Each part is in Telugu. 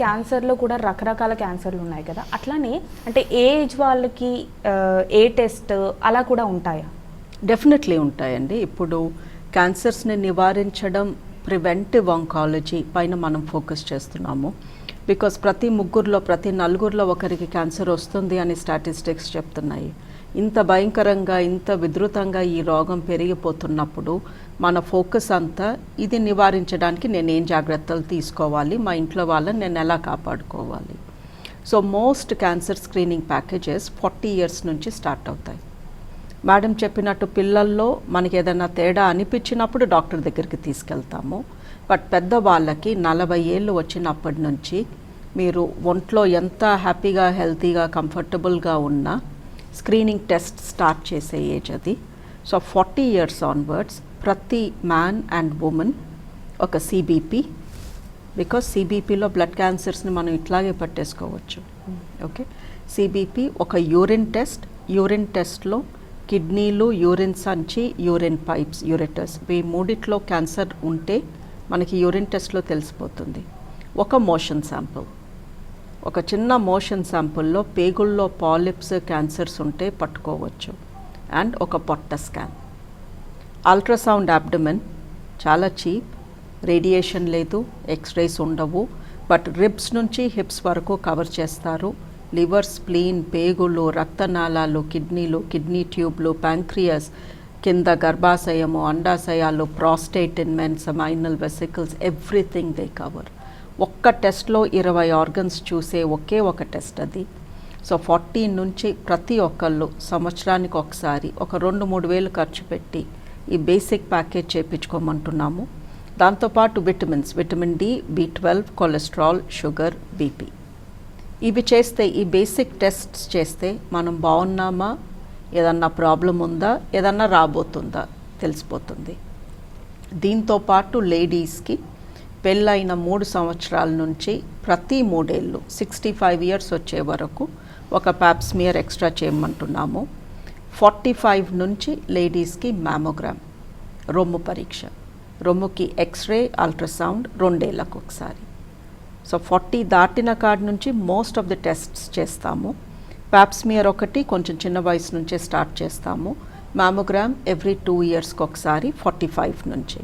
క్యాన్సర్లో కూడా రకరకాల క్యాన్సర్లు ఉన్నాయి కదా. అట్లానే అంటే ఏ ఏజ్ వాళ్ళకి ఏ టెస్ట్ అలా కూడా ఉంటాయా? డెఫినెట్లీ ఉంటాయండి. ఇప్పుడు క్యాన్సర్స్ని నివారించడం ప్రివెంటివ్ ఆంకాలజీ పైన మనం ఫోకస్ చేస్తున్నాము. బికాస్ ప్రతి ముగ్గురులో ప్రతి నలుగురిలో ఒకరికి క్యాన్సర్ వస్తుంది అని స్టాటిస్టిక్స్ చెప్తున్నాయి. ఇంత భయంకరంగా ఇంత విధృతంగా ఈ రోగం పెరిగిపోతున్నప్పుడు మన ఫోకస్ అంతా ఇది నివారించడానికి నేను ఏం జాగ్రత్తలు తీసుకోవాలి? మా ఇంట్లో వాళ్ళని నేను ఎలా కాపాడుకోవాలి? So most cancer screening packages forty years నుంచి స్టార్ట్ అవుతాయి. మేడం చెప్పినట్టు పిల్లల్లో మనకి ఏదైనా తేడా అనిపించినప్పుడు డాక్టర్ దగ్గరికి తీసుకెళ్తాము. బట్ పెద్దవాళ్ళకి నలభై ఏళ్ళు వచ్చినప్పటి నుంచి మీరు ఒంట్లో ఎంత హ్యాపీగా హెల్తీగా కంఫర్టబుల్గా ఉన్నా స్క్రీనింగ్ టెస్ట్ స్టార్ట్ చేసే ఏజ్ అది. సో ఫార్టీ ఇయర్స్ ఆన్వర్డ్స్ ప్రతి మ్యాన్ అండ్ ఉమెన్ ఒక సిబిపి బికాస్ సిబిపిలో బ్లడ్ క్యాన్సర్స్ని మనం ఇట్లాగే పట్టేసుకోవచ్చు. ఓకే సిబిపి ఒక యూరిన్ టెస్ట్ యూరిన్ టెస్ట్లో కిడ్నీలు యూరిన్ సంచి యూరిన్ పైప్స్ యూరెటర్స్ ఈ మూడిట్లో క్యాన్సర్ ఉంటే మనకి యూరిన్ టెస్ట్లో తెలిసిపోతుంది. ఒక మోషన్ శాంపుల్ ఒక చిన్న మోషన్ శాంపుల్లో పేగుల్లో పాలిప్స్ క్యాన్సర్స్ ఉంటే పట్టుకోవచ్చు. అండ్ ఒక పొట్ట స్కాన్. అల్ట్రాసౌండ్ అబ్డమెన్ చాలా చీప్ రేడియేషన్ లేదు ఎక్స్రేస్ ఉండవు బట్ రిబ్స్ నుంచి హిప్స్ వరకు కవర్ చేస్తారు. లివర్ స్ప్లీన్ పేగులు రక్తనాళాలు కిడ్నీలు కిడ్నీ ట్యూబ్లు ప్యాంక్రియస్ కింద గర్భాశయము అండాశయాలు prostate in mens men seminal vesicles everything they cover. ఒక్క టెస్ట్లో ఇరవై ఆర్గన్స్ చూసే ఒకే ఒక టెస్ట్ అది. సో ఫార్టీ నుంచి ప్రతి ఒక్కళ్ళు సంవత్సరానికి ఒకసారి ఒక రెండు మూడు వేలు ఖర్చు పెట్టి ఈ బేసిక్ ప్యాకేజ్ చేయించుకోమంటున్నాము దాంతోపాటు vitamins vitamin D B twelve cholesterol sugar BP. ఇవి చేస్తే ఈ బేసిక్ టెస్ట్స్ చేస్తే మనం బాగున్నామా? ఏదన్నా ప్రాబ్లం ఉందా? ఏదన్నా రాబోతుందా? తెలిసిపోతుంది. దీంతో పాటు లేడీస్కి పెళ్ళైన మూడు సంవత్సరాల నుంచి ప్రతి మూడేళ్ళు సిక్స్టీ ఫైవ్ ఇయర్స్ వచ్చే వరకు ఒక ప్యాప్స్మియర్ ఎక్స్ట్రా చేయమంటున్నాము. ఫార్టీ ఫైవ్ నుంచి లేడీస్కి మ్యామోగ్రామ్ రొమ్ము పరీక్ష రొమ్ముకి ఎక్స్రే అల్ట్రాసౌండ్ రెండేళ్ళకు ఒకసారి. సో ఫార్టీ దాటిన కాడి నుంచి మోస్ట్ ఆఫ్ ది టెస్ట్స్ చేస్తాము. ప్యాప్స్మియర్ ఒకటి కొంచెం చిన్న వయసు నుంచే స్టార్ట్ చేస్తాము. మ్యామోగ్రామ్ ఎవ్రీ టూ ఇయర్స్కి ఒకసారి ఫార్టీ ఫైవ్ నుంచి.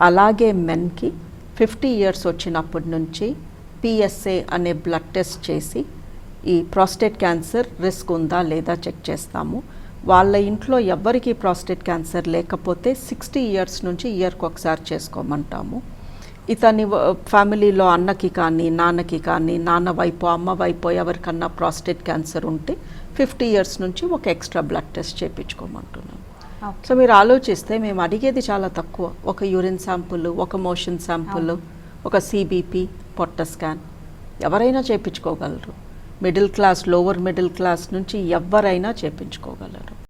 అలాగే మెన్కి ఫిఫ్టీ ఇయర్స్ వచ్చినప్పటి నుంచి పిఎస్ఏ అనే బ్లడ్ టెస్ట్ చేసి ఈ ప్రాస్టేట్ క్యాన్సర్ రిస్క్ ఉందా లేదా చెక్ చేస్తాము. వాళ్ళ ఇంట్లో ఎవ్వరికీ ప్రాస్టేట్ క్యాన్సర్ లేకపోతే సిక్స్టీ ఇయర్స్ నుంచి ఇయర్కి ఒకసారి చేసుకోమంటాము. ఇతని ఫ్యామిలీలో అన్నకి కానీ నాన్నకి కానీ నాన్న వైపు అమ్మ వైపు ఎవరికన్నా ప్రాస్టేట్ క్యాన్సర్ ఉంటే ఫిఫ్టీ ఇయర్స్ నుంచి ఒక ఎక్స్ట్రా బ్లడ్ టెస్ట్ చేయించుకోమంటున్నాను సో మీరు ఆలోచిస్తే మేము అడిగేది చాలా తక్కువ. ఒక యూరిన్ శాంపుల్ ఒక మోషన్ శాంపుల్ ఒక సిబిపి పొట్ట స్కాన్ ఎవరైనా చేయించుకోగలరు middle class lower middle class నుంచి ఎవరైనా చేయించుకోగలరు